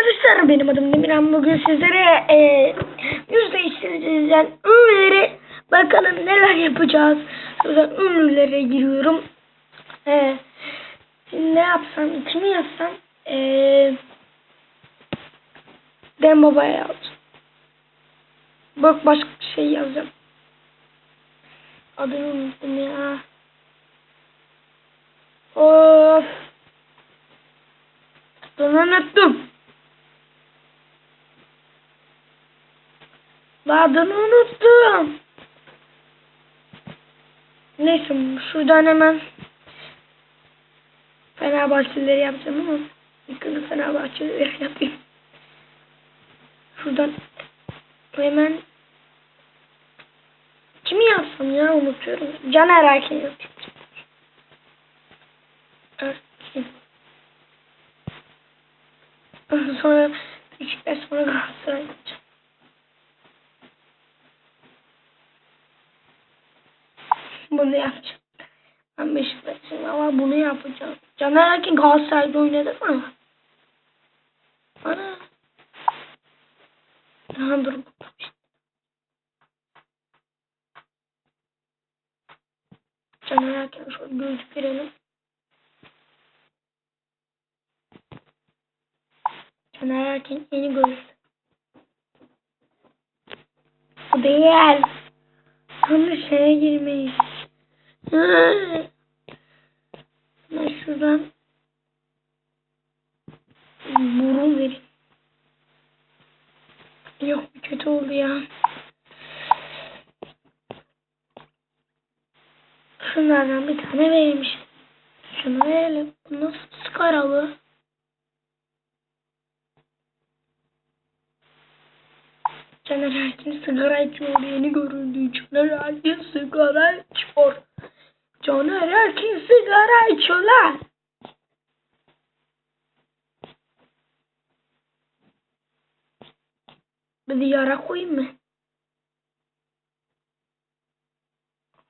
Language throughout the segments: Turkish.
Arkadaşlar benim adım Demirhan. Bugün sizlere e, yüz değiştireceğiz. Ünlüleri bakalım neler yapacağız. Şuradan ünlülere giriyorum. E, ne yapsam, kimi yazsam? E, ben babaya yazdım. Bak başka bir şey yazacağım. Adını unuttum ya. Of. Adını unuttum. Adını unuttum. Neyse şuradan hemen Fenerbahçelileri yapacağım ama önce Fenerbahçelileri yapayım. Şuradan hemen kimi yapsam ya unutuyorum. Caner Erkin yapayım. Erkin. Sonra Beşiktaş sonra Galatasaray yapacağım. Bunu yapacağım. Ben Beşiktaş'ım ama bunu yapacağım. Caner Erkin Galatasaray'da oynadı mı? Ana. Aha dur. Caner Erkin şöyle gözlük verelim. Caner Erkin yeni gözlük. Bu değil. Sonra şeye girmeyiz. Ben şuradan burun vereyim. Yok bu kötü oldu ya. Şunlardan bir tane verilmiş. Şunu verelim. Bu nasıl skaralı? Caner Erkin sigara içiyor. Yeni görüldü. Caner Erkin sigara içiyor. Caner Erkin sigara içiyor lan. Bir yara koyayım mı?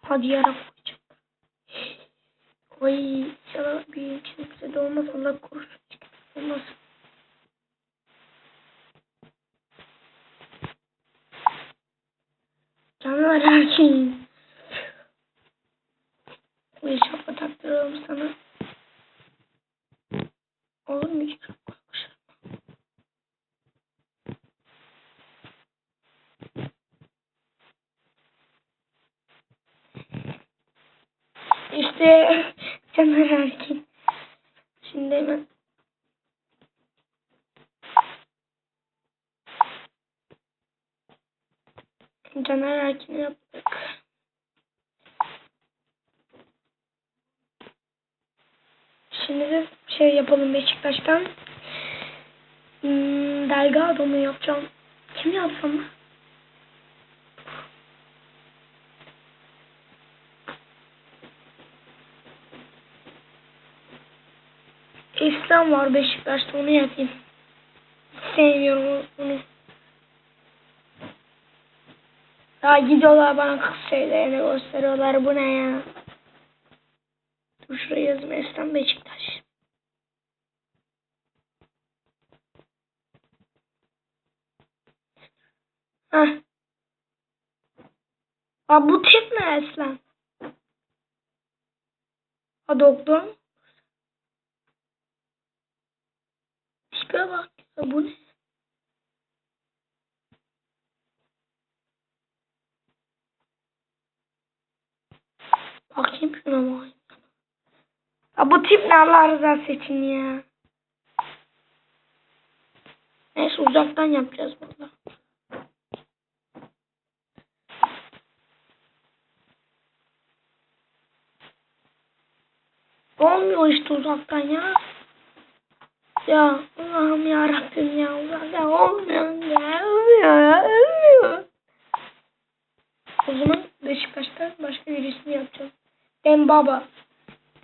Hadi yara koyacağım. Oy inşallah bir kimse de olmaz. Allah korusun. Olmaz. Caner Erkin. Bir taktırıyorum sana. Olur mu hiç? İşte Caner Erkin. Şimdi hemen Caner Erkin'i yaptık. Şimdi de şey yapalım Beşiktaş'tan. Hmm, Delgado mu yapacağım? Kim yapsam? İslam var Beşiktaş'ta onu yapayım. Sevmiyorum onu. Ya gidiyorlar bana kız şeylerini gösteriyorlar. Bu ne ya? Dur şuraya yazayım. Esnaf Beşiktaş. Heh. Aa, bu tip ne Eslan? Ha doktor mu? Tipe bak ya bu ne? Bakayım şuna bakayım. Ya bu tip ne Allah rızası için ya. Neyse uzaktan yapacağız burada. Olmuyor işte uzaktan ya. Ya Allah'ım ya Rabbim ya uzaktan olmuyor ya. Olmuyor ya. Olmuyor. O zaman Beşiktaş'ta başka birisini yapacağım. Ben baba.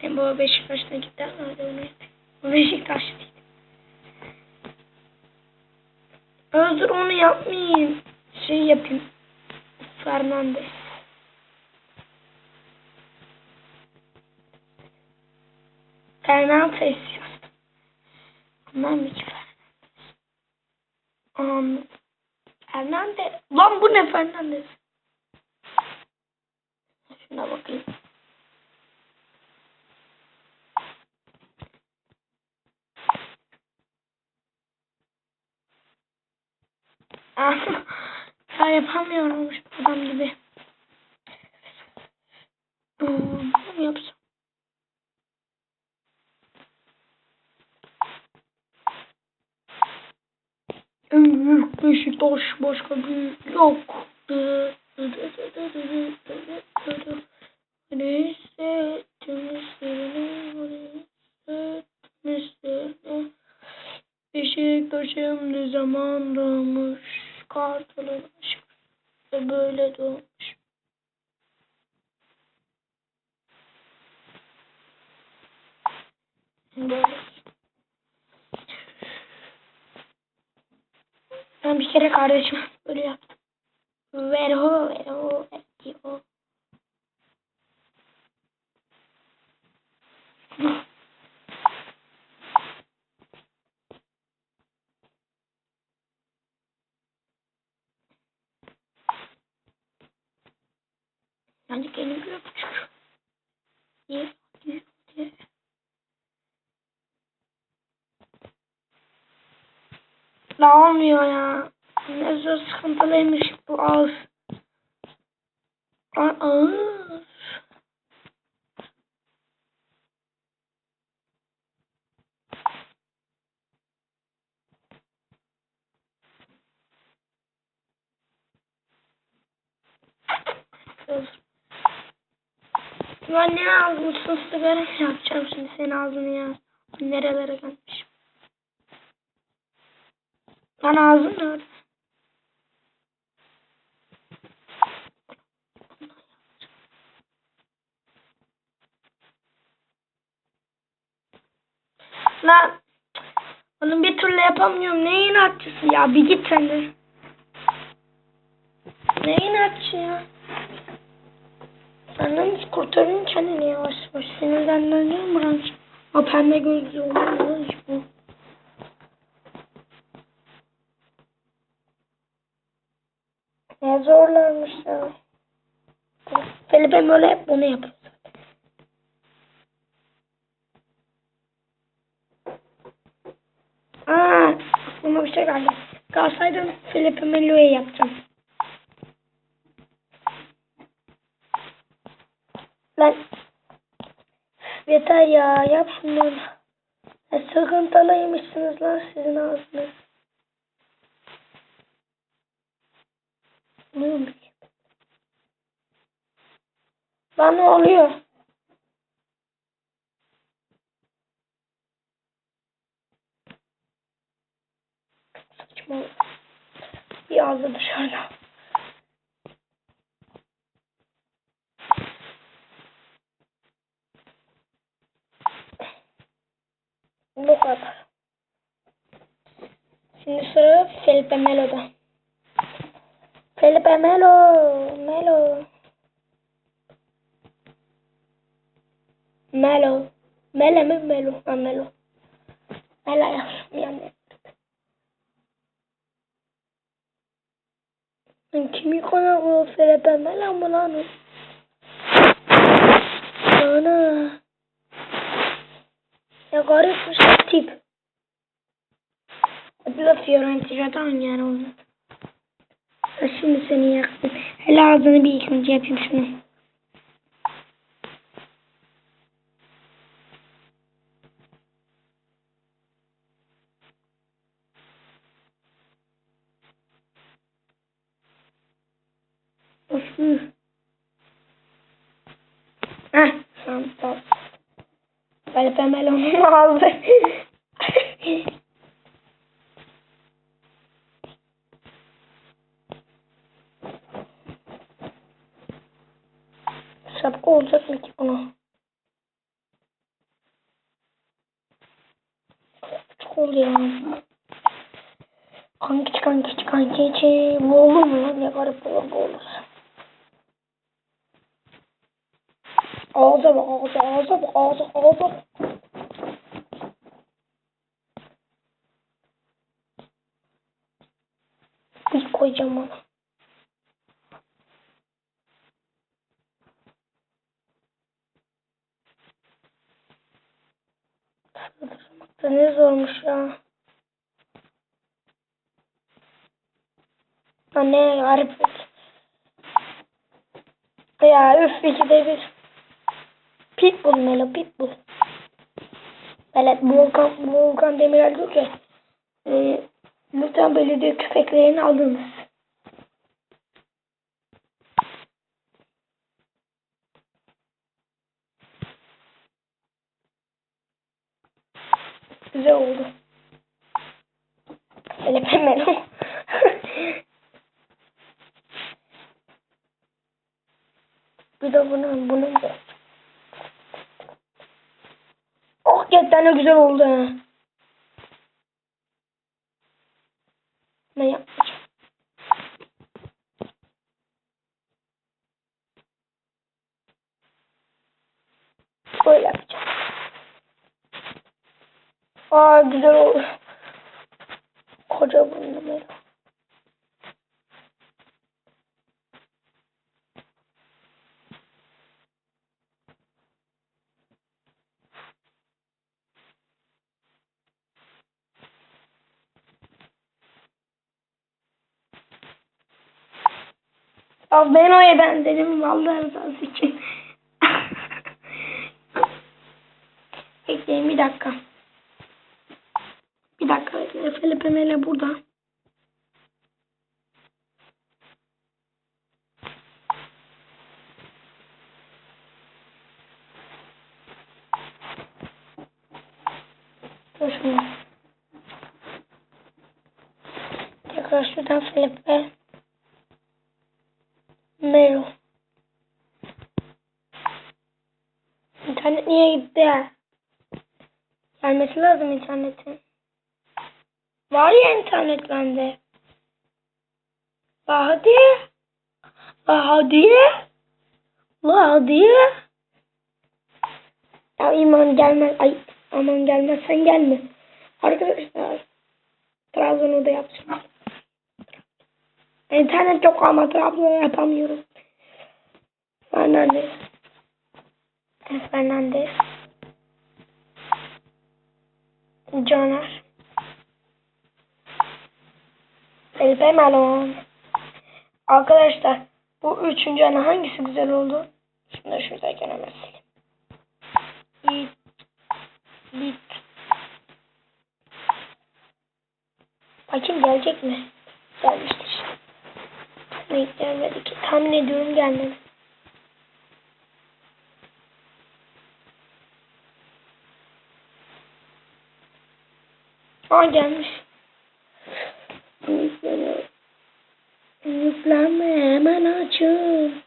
Ben baba Beşiktaş'ta gitti. Hadi onu yapayım. O Beşiktaş değil. Özür onu yapmayayım. Şey yapayım. Fernandes. Fernandes yaz. Bundan bir iki Fernandes. Um, Fernandes. Lan bu ne Fernandes? Şuna bakayım. Ah, ben yapamıyorum adam gibi. Seni, ne hissettim seni. Beşiktaş'ım ne zaman doğmuş, kartalın aşkı böyle doğmuş. Böyle. Ben bir kere kardeşim böyle yaptım. Verho, verho, verho. Bence kendim bile küçük. Niye? Niye? Niye? Ne olmuyor ya? Ne zor sıkıntılıymış bu ağız. A- Ağız. Lan ne ağzımsın sigara mı yapacağım şimdi senin ağzını ya. Nerelere gelmiş. Lan ağzın nerede? Lan onu bir türlü yapamıyorum. Ne inatçısı ya? Bir git sen de. Ne inatçı ya? Senden hiç kurtarın kendini yavaş yavaş. Sinirlendireceğim bırak. O pembe gözlü hiç Ne zorlarmış ya. Felipe böyle hep bunu yapıyor. Aa, aklıma bir şey geldi. Galatasaray'dan Felipe Melo'yu yapacağım. Lan yeter ya yap şunları. Ya, sıkıntılıymışsınız lan sizin ağzınız. Lan ne oluyor? Saçma. Bir ağzı dışarıda. Bu kadar. Şimdi sıra Felipe Melo'da. Felipe Melo, Melo. Melo. Mele mi Melo? Ha Melo. Melo yapmışım yani. Ben kimi konağı Felipe Melo mu lan o? Ana. Ya garipmiş o tip. Adı da Fiorentina'dan yani onun. Ha, Şimdi seni yaktım. Hele ağzını bir ilk yapayım şunu. Of. Heh. Tamam. Böyle pemel onun ağzı. Şapka olacak mı ki buna? Küçük oldu ya. Kankiç kankiç kankiç. Bu olur mu lan? Ne garip olur bu olur. Ağza bak ağza ağza bak ağza bak. koyacağım onu. Sığdırmak da ne zormuş ya. Anne garip. Ya üf ikide bir. Pitbull Melo Pitbull. Evet Volkan, Volkan Demirel diyor ki e, lütfen belediye köpeklerini alınız. Güzel oldu. Hele Melo. Bir de bunu, bunu da. De güzel oldu. ha. Ne yapacağım? Böyle yapacağım. Aa güzel oldu. Koca burnu böyle. Al ben oya ben dedim vallahi rızası için. Bekleyin bir dakika. Bir dakika bekleyin. Felipe Mele burada. Dur. Tekrar şuradan Felipe. Melo. İnternet niye gitti? Gelmesi lazım internetin. Var ya internet bende. La hadi. La hadi. Ya iman gelmez. Ay aman gelmezsen gelme. Arkadaşlar. Trabzon'u da yapacağım. İnternet yok ama Trabzon'u yapamıyorum. Fernandez. Fernandez. Caner. Felipe Melo. Arkadaşlar bu üçüncü ana hangisi güzel oldu? Şunu da şuradayken hemen sileyim. Bit. Bakayım gelecek mi? Gelmiştir. Tahmin ediyorum gelmedi. Aa gelmiş. Yüklenme. Hemen açın.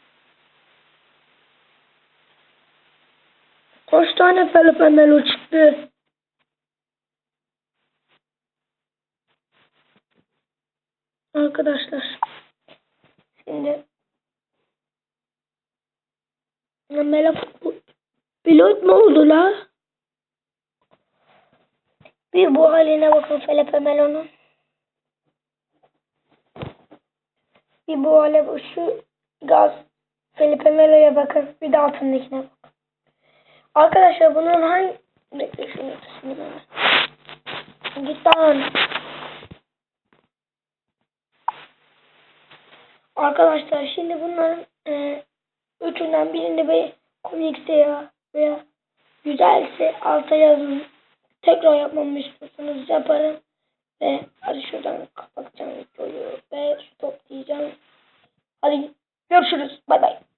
Kaç tane Felipe Melo çıktı? Arkadaşlar. Şimdi Melo pilot mu oldu la? Bir bu haline bakın Felipe Melo'nun. Bir bu hale şu gaz Felipe Melo'ya bakın. Bir de altındakine bakın. Arkadaşlar bunun hangi bekle şunu hemen. Git lan. Arkadaşlar şimdi bunların e, üçünden birini bir komikse ya veya güzelse alta yazın. Tekrar yapmamı istiyorsanız yaparım. Ve hadi şuradan kapatacağım videoyu ve stop diyeceğim. Hadi görüşürüz. Bay bay.